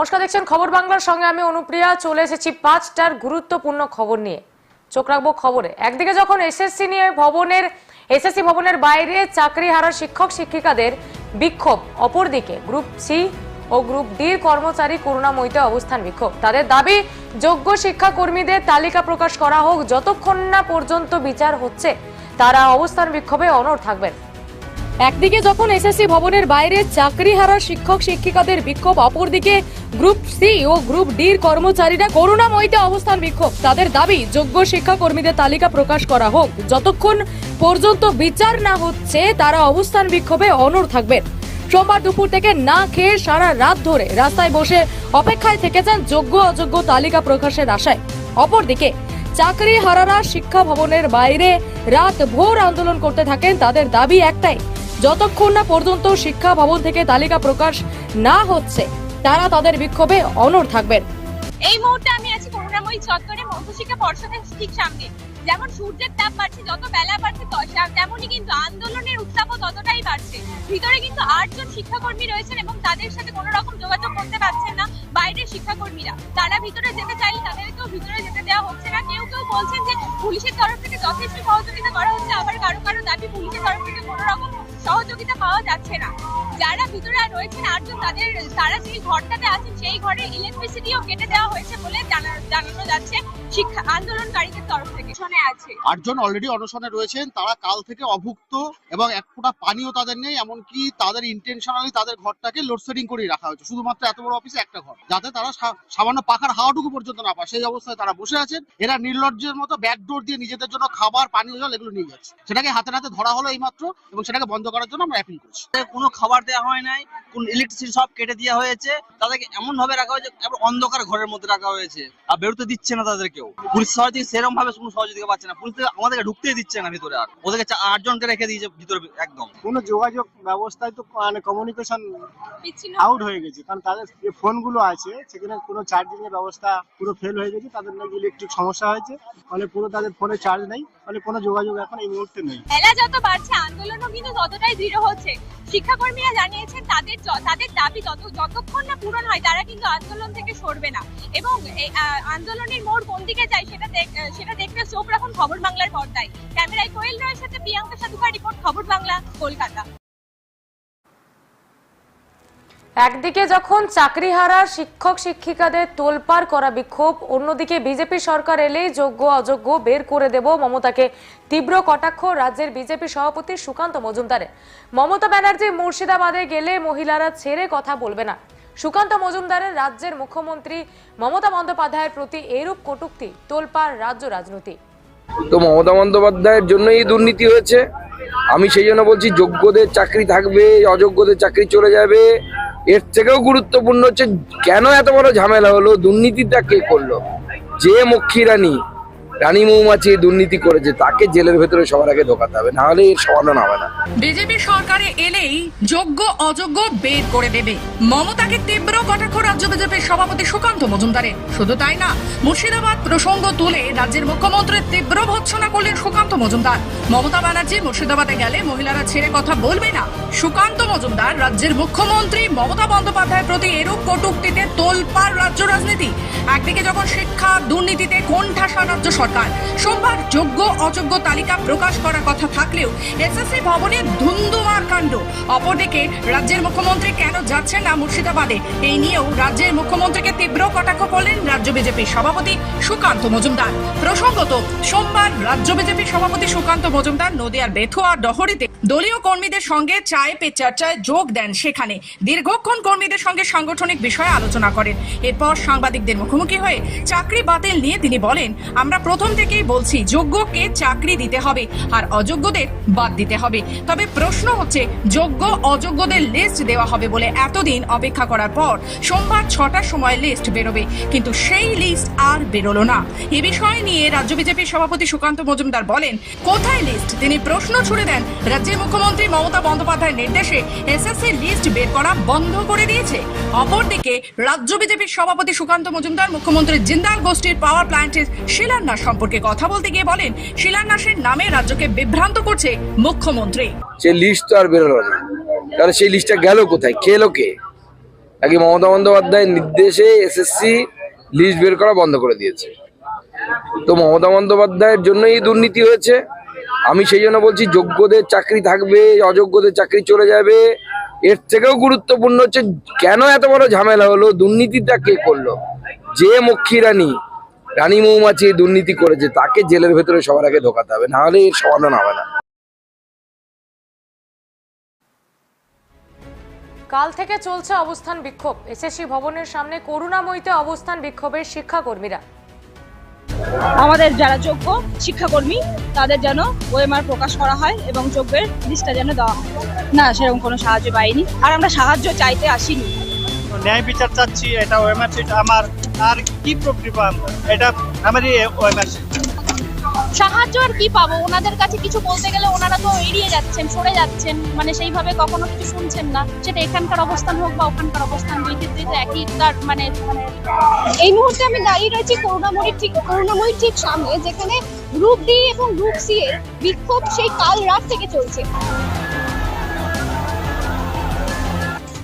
নমস্কার, দেখছেন খবর বাংলার সঙ্গে আমি অনুপ্রিয়া। চলে এসেছি পাঁচটার গুরুত্বপূর্ণ খবর নিয়ে। চোখ রাখব খবরে। একদিকে যখন এসএসসি নিয়ে ভবনের এসএসসি ভবনের বাইরে চাকরি হারা শিক্ষক, শিক্ষিকাদের বিক্ষোভ, অপরদিকে গ্রুপ সি ও গ্রুপ ডির কর্মচারী করুণাময়ীতে অবস্থান বিক্ষোভ। তাদের দাবি, যোগ্য শিক্ষাকর্মীদের তালিকা প্রকাশ করা হোক, যতক্ষণ না পর্যন্ত বিচার হচ্ছে, তারা অবস্থান বিক্ষোভে অনড় থাকবেন। একদিকে যখন এসএসসি ভবনের বাইরে চাকরি হারা শিক্ষক শিক্ষিকাদের বিক্ষোভ, অপরদিকে গ্রুপ সি ও গ্রুপ ডির কর্মচারীরা করুণাময়ীতে অবস্থান বিক্ষোভ। তাদের দাবি, যোগ্য শিক্ষাকর্মীদের তালিকা প্রকাশ করা হোক। যতক্ষণ পর্যন্ত বিচার না হচ্ছে, তারা অবস্থান বিক্ষোভে অনড় থাকবেন সোমবার দুপুর থেকে না খেয়ে সারা রাত ধরে রাস্তায় বসে অপেক্ষায় থেকেছেন যোগ্য অযোগ্য তালিকা প্রকাশের আশায়। অপরদিকে, চাকরি হারারা শিক্ষা ভবনের বাইরে রাত ভোর আন্দোলন করতে থাকেন, তাদের দাবি একটাই যতক্ষণ না পর্যন্ত শিক্ষা ভবন থেকে তালিকা প্রকাশ না হচ্ছে, তারা তাদের বিক্ষোভে অনড় থাকবেন। এই মুহূর্তে আমি আছি করুণাময়ী চত্বরে মধ্যশিক্ষা পর্ষদের ঠিক সামনে। যেমন সূর্যের তাপ বাড়ছে, যত বেলা বাড়ছে তেমনই কিন্তু আন্দোলনের উত্তাপও ততটাই বাড়ছে। ভিতরে কিন্তু আটজন শিক্ষাকর্মী রয়েছেন এবং তাদের সাথে কোনো রকম যোগাযোগ করতে পারছেন না বাইরের শিক্ষাকর্মীরা। তারা ভিতরে যেতে চাইলে তাদেরকেও ভিতরে যেতে দেওয়া হচ্ছে না। কেউ কেউ বলছেন যে, পুলিশের তরফ থেকে যথেষ্ট সহযোগিতা করা হচ্ছে। আবার কারও কারও দাবি, পুলিশের তরফ থেকে কোনো রকম সহযোগিতা পাওয়া যাচ্ছে না। যারা ভিতরে রয়েছেন আটজন, তাদের, তারা যেই ঘরটাতে আছেন, সেই ঘরে ইলেকট্রিসিটিও কেটে দেওয়া হয়েছে বলে জানানো যাচ্ছে শিক্ষা আন্দোলনকারীদের তরফ থেকে। শুনে আছে আটজন অলরেডি অনশনে রয়েছেন, তারা কাল থেকে অভুক্ত এবং এক ফোঁটা পানিও তাদের নেই, এমনকি তাদের ইন্টেনশনালি তাদের ঘরটাকে লোডশেডিং করে রাখা হয়েছে। শুধুমাত্র এত বড় অফিসে একটা ঘর, যাতে তারা সামান্য পাখার হাওয়াটুকু পর্যন্ত না পায়। সেই অবস্থায় তারা বসে আছেন, এরা নির্লজ্জের মতো ব্যাকডোর দিয়ে নিজেদের জন্য খাবার, পানীয় জল এগুলো নিয়ে যাচ্ছে। সেটাকে হাতে হাতে ধরা হলো এইমাত্র এবং সেটাকে বন্ধ করার জন্য আমরা অ্যাপিল করছি। কোনো খাবার দেওয়া হয় নাই কোন ইলেকট্রিসিটি সব কেটে দেওয়া হয়েছে তাদেরকে এমন ভাবে রাখা হয়েছে অন্ধকার ঘরের মধ্যে রাখা হয়েছে আর বেরোতে দিচ্ছে না তাদেরকেও। পুলিশ সহযোগী সেরকম ভাবে কোনো সহযোগিতা পাচ্ছে না। পুলিশ আমাদেরকে ঢুকতেই দিচ্ছে না ভিতরে আর। ওদেরকে আটজনকে রেখে দিয়েছে ভিতরে একদম। কোনো যোগাযোগ ব্যবস্থায় তো মানে কমিউনিকেশন আউট হয়ে গেছে। কারণ তাদের যে ফোনগুলো আছে সেখানে কোনো চার্জিং এর ব্যবস্থা পুরো ফেল হয়ে গেছে। তাদের নাকি ইলেকট্রিক সমস্যা হয়েছে। ফলে পুরো তাদের ফোনে চার্জ নেই। ফলে কোনো যোগাযোগ এখন এই মুহূর্তে নেই। যত বাড়ছে আন্দোলনও কিন্তু ততটাই দৃঢ় হচ্ছে। শিক্ষাকর্মীরা জানিয়েছেন, তাদের তাদের দাবি যত যতক্ষণ না পূরণ হয়, তারা কিন্তু আন্দোলন থেকে সরবে না। এবং আন্দোলনের মোড় কোন দিকে যায়, সেটা সেটা দেখতে চোখ রাখুন খবর বাংলার পর্দায়। ক্যামেরায় কোয়েল রায়ের সাথে প্রিয়াঙ্কা সাধুকার রিপোর্ট, খবর বাংলা, কলকাতা। একদিকে যখন চাকরিহারা শিক্ষক শিক্ষিকাদের তোলপাড় করা বিক্ষোভ, অন্যদিকে বিজেপি সরকার এলেই যোগ্য অযোগ্য বের করে দেব মমতাকে। তীব্র কটাক্ষ রাজ্যের বিজেপি সভাপতি সুকান্ত মজুমদারের। মমতা ব্যানার্জি মুর্শিদাবাদে গেলে মহিলারা ছেড়ে কথা বলবে না। সুকান্ত মজুমদারের রাজ্যের মুখ্যমন্ত্রী মমতা বন্দ্যোপাধ্যায়ের প্রতি এরূপ কটূক্তি, তোলপাড় রাজ্য রাজনীতি। তো মমতা বন্দ্যোপাধ্যায়ের জন্যই এই দুর্নীতি হয়েছে। আমি সেই জন্য বলছি, যোগ্যদের চাকরি থাকবে, অযোগ্যদের চাকরি চলে যাবে। এর থেকেও গুরুত্বপূর্ণ হচ্ছে কেন এত বড় ঝামেলা হলো দুর্নীতিটা কে করল? যে মক্ষী রানী মৌমাছি দুর্নীতি করেছে, তাকে জেলের ভেতরে সবার আগে ঢোকাতে হবে নাহলে এর সমাধান হবে না। বিজেপি সরকারে এলেই যোগ্য, অযোগ্য বের করে দেবে। মমতাকে তীব্র কটাক্ষ রাজ্য বিজেপির সভাপতি সুকান্ত মজুমদারের। শুধু তাই না, মুর্শিদাবাদ প্রসঙ্গ তুলে রাজ্যের মুখ্যমন্ত্রীর তীব্র ভৎসনা করলেন সুকান্ত মজুমদার। মমতা ব্যানার্জি মুর্শিদাবাদে গেলে মহিলারা ছেড়ে কথা বলবে না। সুকান্ত মজুমদার রাজ্যের মুখ্যমন্ত্রী মমতা বন্দ্যোপাধ্যায়ের প্রতি এরূপ কটূক্তিতে তোলপাড় রাজ্য রাজনীতি। একদিকে যখন শিক্ষা, দুর্নীতিতে কোণঠাসা রাজ্য সরকার সোমবার যোগ্য অযোগ্য তালিকা প্রকাশ করার কথা থাকলেও এসএসসি ভবনে ধুন্দুমার কাণ্ড। অপরদিকে রাজ্যের মুখ্যমন্ত্রী কেন যাচ্ছেন না মুর্শিদাবাদে? এই নিয়েও রাজ্যের মুখ্যমন্ত্রীকে তীব্র কটাক্ষ করলেন রাজ্য বিজেপির সভাপতি সুকান্ত মজুমদার। প্রসঙ্গত, সোমবার রাজ্য বিজেপির সভাপতি সুকান্ত মজুমদার নদিয়ার বেথুয়া ডহরিতে দলীয় কর্মীদের সঙ্গে চায় পে চর্চায় যোগ দেন সেখানে। দীর্ঘক্ষণ কর্মীদের সঙ্গে সাংগঠনিক বিষয়ে আলোচনা করেন। এরপর সাংবাদিকদের মুখোমুখি হয়ে চাকরি বাতিল নিয়ে তিনি বলেন, আমরা প্রথম থেকেই বলছি, যোগ্যকে চাকরি দিতে হবে, আর অযোগ্যদের বাদ দিতে হবে। তবে প্রশ্ন হচ্ছে, যোগ্য অযোগ্যদের লিস্ট দেওয়া হবে বলে এতদিন অপেক্ষা করার পর সোমবার ছটার সময় লিস্ট বেরোবে। কিন্তু সেই লিস্ট আর বেরোলো না। এ বিষয় নিয়ে রাজ্য বিজেপির সভাপতি সুকান্ত মজুমদার বলেন, কোথায় লিস্ট তিনি প্রশ্ন ছুড়ে দেন রাজ্যের মুখ্যমন্ত্রী মমতা বন্দ্যোপাধ্যায়ের নির্দেশে এসএসসি লিস্ট বের করা বন্ধ করে দিয়েছে। অপরদিকে রাজ্য বিজেপির সভাপতি সুকান্ত মজুমদার, মুখ্যমন্ত্রী জিন্দাল গোষ্ঠীর পাওয়ার প্ল্যান্টের শিলান্যাস সম্পর্কে কথা বলতে গিয়ে বলেন, শিলান্যাসের নামে রাজ্যকে বিভ্রান্ত করছে মুখ্যমন্ত্রী। সেই লিস্ট তো আর বেরোলো না। তাহলে সেই লিস্টটা গেল কোথায়? এলো কে? নাকি মমতা বন্দ্যোপাধ্যায়ের নির্দেশে এসএসসি লিস্ট বের করা বন্ধ করে দিয়েছে। তো মমতা বন্দ্যোপাধ্যায়ের জন্যই দুর্নীতি হয়েছে। আমি সেই জন্য বলছি, যোগ্যদের চাকরি থাকবে, অযোগ্যদের চাকরি চলে যাবে। এর থেকেও গুরুত্বপূর্ণ হচ্ছে, কেন এত বড় ঝামেলা হলো, দুর্নীতিটা কে করল? যে মক্ষী রানী রানী মৌমাছি দুর্নীতি করেছে, তাকে জেলের ভেতরে সবার আগে ঢোকাতে হবে, নাহলে এর সমাধান হবে না। কাল থেকে চলছে অবস্থান বিক্ষোভ। এসএসসি ভবনের সামনে করুণাময়ীতে অবস্থান বিক্ষোভের শিক্ষাকর্মীরা। আমাদের যারা যোগ্য শিক্ষাকর্মী, তাদের যেন ওএমআর প্রকাশ করা হয় এবং যোগ্যের লিস্টটা যেন দেওয়া হয়। না, সেরকম কোনো সাহায্য পাইনি। আর আমরা সাহায্য চাইতে আসিনি। ন্যায় বিচার চাচ্ছি, এটা ওএমআর আমার আর কি প্রক্রিয়া এটা আমারই ওএমআর সাহায্য আর কি পাবো? ওনাদের কাছে কিছু বলতে গেলে ওনারা তো এড়িয়ে যাচ্ছেন, সরে যাচ্ছেন। মানে সেইভাবে কখনো কিছু শুনছেন না। সেটা এখানকার অবস্থান হোক বা ওখানকার অবস্থান দুই ক্ষেত্রেই তো একই তার মানে এই মুহূর্তে আমি দাঁড়িয়ে রয়েছি করুণাময়ীর ঠিক করুণাময়ীর ঠিক সামনে, যেখানে গ্রুপ ডি এবং গ্রুপ সি এর বিক্ষোভ সেই কাল রাত থেকে চলছে।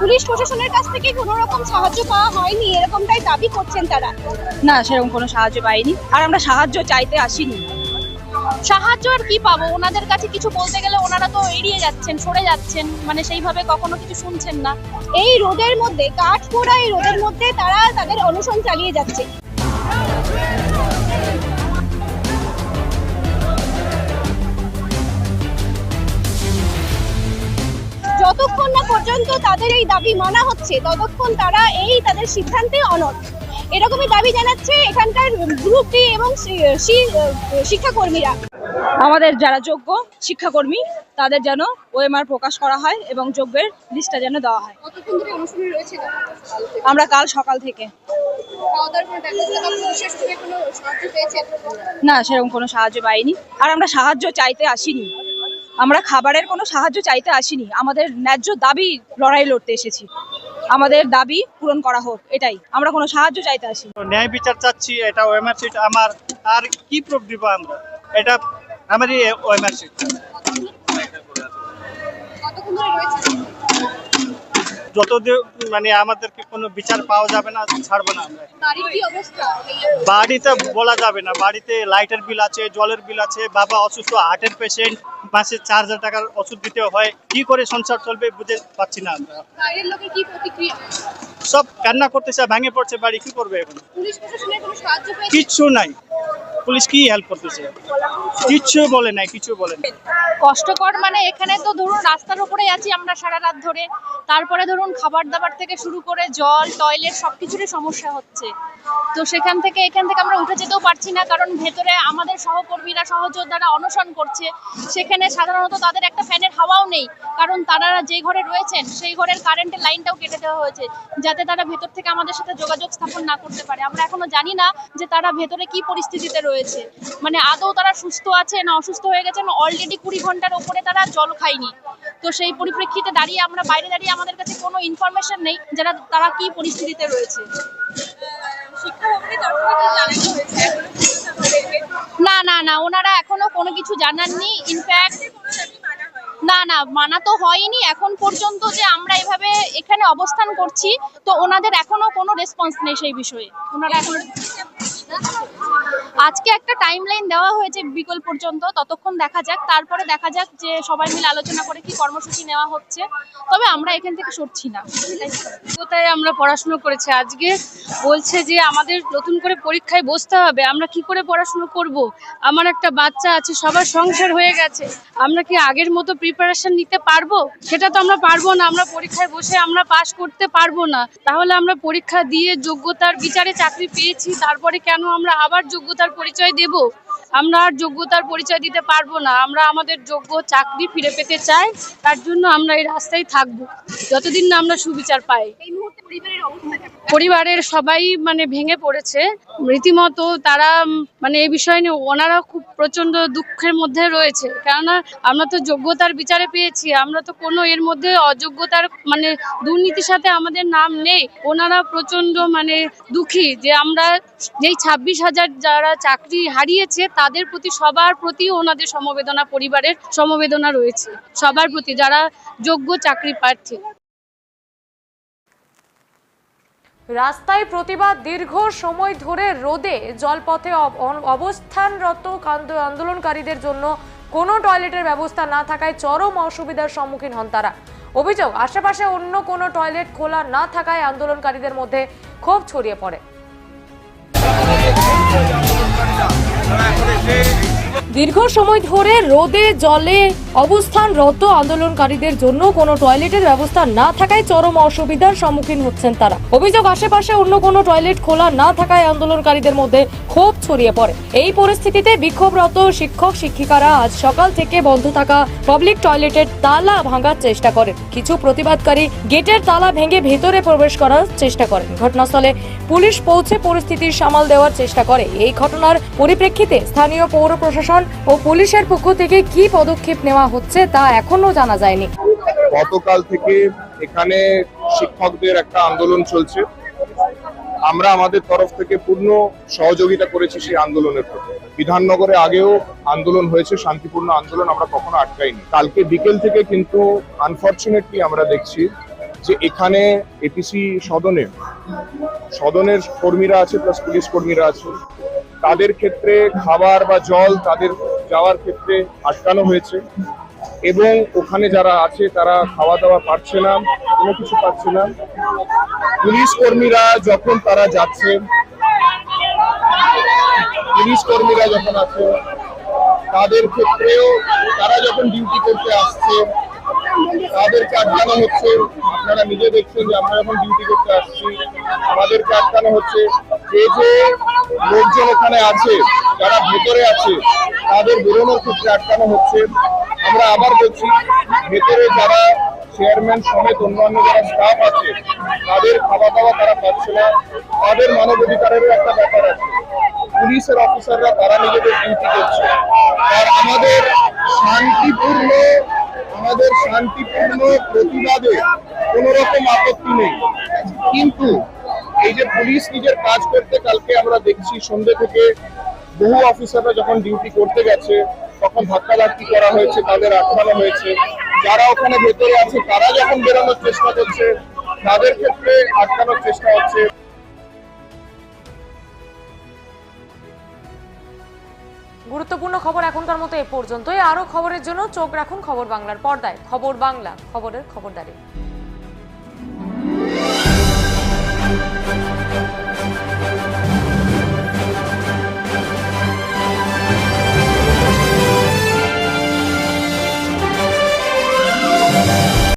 পুলিশ প্রশাসনের কাছ থেকে কোনো রকম সাহায্য পাওয়া হয়নি, এরকমটাই দাবি করছেন তারা। না, সেরকম কোনো সাহায্য পাইনি। আর আমরা সাহায্য চাইতে আসিনি। সাহায্য আর কি পাবো? ওনাদের কাছে কিছু বলতে গেলে ওনারা তো এড়িয়ে যাচ্ছেন, সরে যাচ্ছেন মানে সেইভাবে কখনো কিছু শুনছেন না। এই রোদের মধ্যে কাঠ পোড়া এই রোদের মধ্যে তারা তাদের অনশন চালিয়ে যাচ্ছে। পর্যন্ত তাদের এই দাবি মানা হচ্ছে। ততক্ষণ তারা এই তাদের সিদ্ধান্তে অনড়। এরকমই দাবি জানাচ্ছে এখানকার গ্রুপ ডি এবং শিক্ষাকর্মীরা। আমাদের যারা যোগ্য শিক্ষাকর্মী তাদের যেন ওএমআর প্রকাশ করা হয় এবং যোগ্যের লিস্টটা যেন দেওয়া হয়। আমরা কাল সকাল থেকে। না সেরকম কোনো সাহায্য পাইনি। আর আমরা সাহায্য চাইতে আসিনি। আমরা খাবারের কোনো সাহায্য চাইতে আসিনি। আমাদের ন্যায্য দাবি লড়াই লড়তে এসেছি। আমাদের দাবি পূরণ করা হোক এটাই। আমরা কোনো সাহায্য চাইতে আসি ন্যায় বিচার চাচ্ছি এটা ওএমআর সিট। আমার আর কি প্রুফ দিব আমরা? এটা আমারই ওএমআর সিট। কতক্ষণ ধরে রয়েছে? যতদিন মানে আমাদেরকে কোনো বিচার পাওয়া যাবে না ছাড়বো না আমরা। বাড়িতে বলা যাবে না। বাড়িতে লাইটের বিল আছে জলের বিল আছে বাবা অসুস্থ হার্টের পেশেন্ট মাসে চার হাজার টাকার ওষুধ দিতে হয়। কি করে সংসার চলবে বুঝে পাচ্ছি না আমরা। সব কান্না করতেছে ভেঙে পড়ছে বাড়ি কি করবে এখন? কিচ্ছু নাই। পুলিশ কি হেল্প করতেছে? বলে নাই কিছু বলে কষ্টকর মানে এখানে তো ধরুন রাস্তার উপরে আছি আমরা সারা রাত ধরে। তারপরে ধরুন খাবার দাবার থেকে শুরু করে জল টয়লেট সবকিছুরই সমস্যা হচ্ছে। তো সেখান থেকে, এখান থেকে আমরা উঠে যেতেও পারছি না কারণ ভেতরে আমাদের সহকর্মীরা, সহযোদ্ধারা অনশন করছে। সেখানে সাধারণত তাদের একটা ফ্যানের হাওয়াও নেই, কারণ তারা যে ঘরে রয়েছেন সেই ঘরের কারেন্টের লাইনটাও কেটে দেওয়া হয়েছে, যাতে তারা ভেতর থেকে আমাদের সাথে যোগাযোগ স্থাপন না করতে পারে। আমরা এখনও জানি না যে তারা ভেতরে কি পরিস্থিতিতে রয়েছে। মানে আদৌ তারা সুস্থ আছে না অসুস্থ হয়ে গেছে না অলরেডি কুড়ি ঘণ্টার ওপরে তারা জল খায়নি। তো সেই পরিপ্রেক্ষিতে দাঁড়িয়ে আমরা, বাইরে দাঁড়িয়ে আমাদের কাছে কোনো ইনফরমেশন নেই যারা, তারা কি পরিস্থিতিতে রয়েছে। না না না, ওনারা এখনও কোনো কিছু জানাননি। ইনফ্যাক্ট না না, মানা তো হয়নি। এখন পর্যন্ত যে আমরা এভাবে এখানে অবস্থান করছি, তো ওনাদের এখনও কোনো রেসপন্স নেই সেই বিষয়ে। ওনারা এখনও আজকে একটা টাইম লাইন দেওয়া হয়েছে বিকেল পর্যন্ত, ততক্ষণ দেখা যাক। তারপরে দেখা যাক যে সবাই মিলে আলোচনা করে কি কর্মসূচি নেওয়া হচ্ছে। তবে আমরা এখান থেকে সরছি না। কোথায় আমরা পড়াশুনো করেছি। আজকে বলছে যে আমাদের নতুন করে পরীক্ষায় বসতে হবে। আমরা কি করে পড়াশুনো করব? আমার একটা বাচ্চা আছে, সবার সংসার হয়ে গেছে। আমরা কি আগের মতো প্রিপারেশন নিতে পারব? সেটা তো আমরা পারব না। আমরা পরীক্ষায় বসে আমরা পাশ করতে পারব না। তাহলে আমরা পরীক্ষা দিয়ে যোগ্যতার বিচারে চাকরি পেয়েছি। তারপরে কেন আমরা আবার যোগ্যতার পরিচয় দেব? আমরা আর যোগ্যতার পরিচয় দিতে পারব না। আমরা আমাদের যোগ্য চাকরি ফিরে পেতে চাই তার জন্য আমরা এই রাস্তায় থাকব। যতদিন না আমরা সুবিচার পাই? পরিবারের সবাই মানে ভেঙে পড়েছে। রীতিমতো তারা মানে এই বিষয় নিয়ে ওনারা খুব প্রচণ্ড দুঃখের মধ্যে রয়েছে। কেননা আমরা তো যোগ্যতার বিচারে পেয়েছি আমরা তো কোনো এর মধ্যে অযোগ্যতার মানে দুর্নীতির সাথে আমাদের নাম নেই। ওনারা প্রচণ্ড মানে দুঃখী যে আমরা যেই ছাব্বিশ হাজার যারা চাকরি হারিয়েছে তাদের প্রতি, সবার প্রতি ওনাদের সমবেদনা, পরিবারের সমবেদনা রয়েছে। সবার প্রতি যারা যোগ্য চাকরি প্রার্থী। রাস্তায় প্রতিবাদ দীর্ঘ সময় ধরে রোদে জলপথে অব- অবস্থানরত আন্দোলনকারীদের জন্য কোনো টয়লেটের ব্যবস্থা না থাকায় চরম অসুবিধার সম্মুখীন হন তারা। অভিযোগ, আশেপাশে অন্য কোনো টয়লেট খোলা না থাকায় আন্দোলনকারীদের মধ্যে ক্ষোভ ছড়িয়ে পড়ে। proteger. দীর্ঘ সময় ধরে রোদে, জলে অবস্থানরত আন্দোলনকারীদের জন্য কোনো টয়লেটের ব্যবস্থা না থাকায় চরম অসুবিধার সম্মুখীন হচ্ছেন তারা। অভিযোগ, আশেপাশে অন্য কোনো টয়লেট খোলা না থাকায় আন্দোলনকারীদের মধ্যে ক্ষোভ ছড়িয়ে পড়ে। এই পরিস্থিতিতে বিক্ষোভরত শিক্ষক, শিক্ষিকারা আজ সকাল থেকে বন্ধ থাকা পাবলিক টয়লেটের তালা ভাঙার চেষ্টা করেন। কিছু প্রতিবাদকারী গেটের তালা ভেঙে ভেতরে প্রবেশ করার চেষ্টা করেন। ঘটনাস্থলে পুলিশ পৌঁছে পরিস্থিতির সামাল দেওয়ার চেষ্টা করে। এই ঘটনার পরিপ্রেক্ষিতে স্থানীয় পৌর প্রশাসন ও পুলিশের পক্ষ থেকে কি পদক্ষেপ নেওয়া হচ্ছে তা এখনও জানা যায়নি। গতকাল থেকে এখানে শিক্ষকদের একটা আন্দোলন চলছে। আমরা আমাদের তরফ থেকে পূর্ণ সহযোগিতা করেছি সেই আন্দোলনের প্রতি। বিধাননগরে আগেও আন্দোলন হয়েছে, শান্তিপূর্ণ আন্দোলন আমরা কখনো আটকাইনি। কালকে বিকেল থেকে কিন্তু আনফর্চুনেটলি আমরা দেখছি যে এখানে এপিসি সদনে, সদনের কর্মীরা আছে প্লাস পুলিশ কর্মীরা আছে। তাদের ক্ষেত্রে খাবার বা জল তাদের যাওয়ার ক্ষেত্রে আটকানো হয়েছে। এবং ওখানে যারা আছে, তারা খাওয়া দাওয়া পাচ্ছে না, কোনো কিছু পাচ্ছে না। পুলিশ কর্মীরা যখন তারা যাচ্ছে, পুলিশ কর্মীরা যখন আছে, তাদের ক্ষেত্রেও তারা যখন ডিউটি করতে আসছে তাদেরকে আটকানো হচ্ছে। আপনারা নিজে দেখছেন যে আমরা যখন ডিউটি করতে আসছি। আমাদেরকে আটকানো হচ্ছে। যে যে লোকজন ওখানে আছে, যারা ভেতরে আছে, তাদের বেরোনোর ক্ষেত্রে আটকানো হচ্ছে। আমরা আবার বলছি, ভেতরে যারা চেয়ারম্যান সমেত অন্যান্য যারা স্টাফ আছে, তাদের খাওয়া দাওয়া তারা পাচ্ছে না। তাদের মানবাধিকারেরও একটা ব্যাপার আছে। পুলিশের অফিসাররা তারা নিজেদের ডিউটি করছে। আর আমাদের আমাদের শান্তিপূর্ণ প্রতিবাদে কোন রকম আপত্তি নেই। কিন্তু এই যে পুলিশ নিজের কাজ করতে কালকে আমরা দেখছি সন্ধ্যে থেকে বহু অফিসাররা যখন ডিউটি করতে গেছে, তখন ধাক্কাধাক্কি করা হয়েছে, তাদের আটকানো হয়েছে। যারা ওখানে ভেতরে আছে, তারা যখন বেরোনোর চেষ্টা করছে, তাদের ক্ষেত্রে আটকানোর চেষ্টা হচ্ছে। গুরুত্বপূর্ণ খবর এখনকার মতো এ পর্যন্তই। আরও খবরের জন্য চোখ রাখুন খবর বাংলার পর্দায়। খবর বাংলা, খবরের খবরদারি।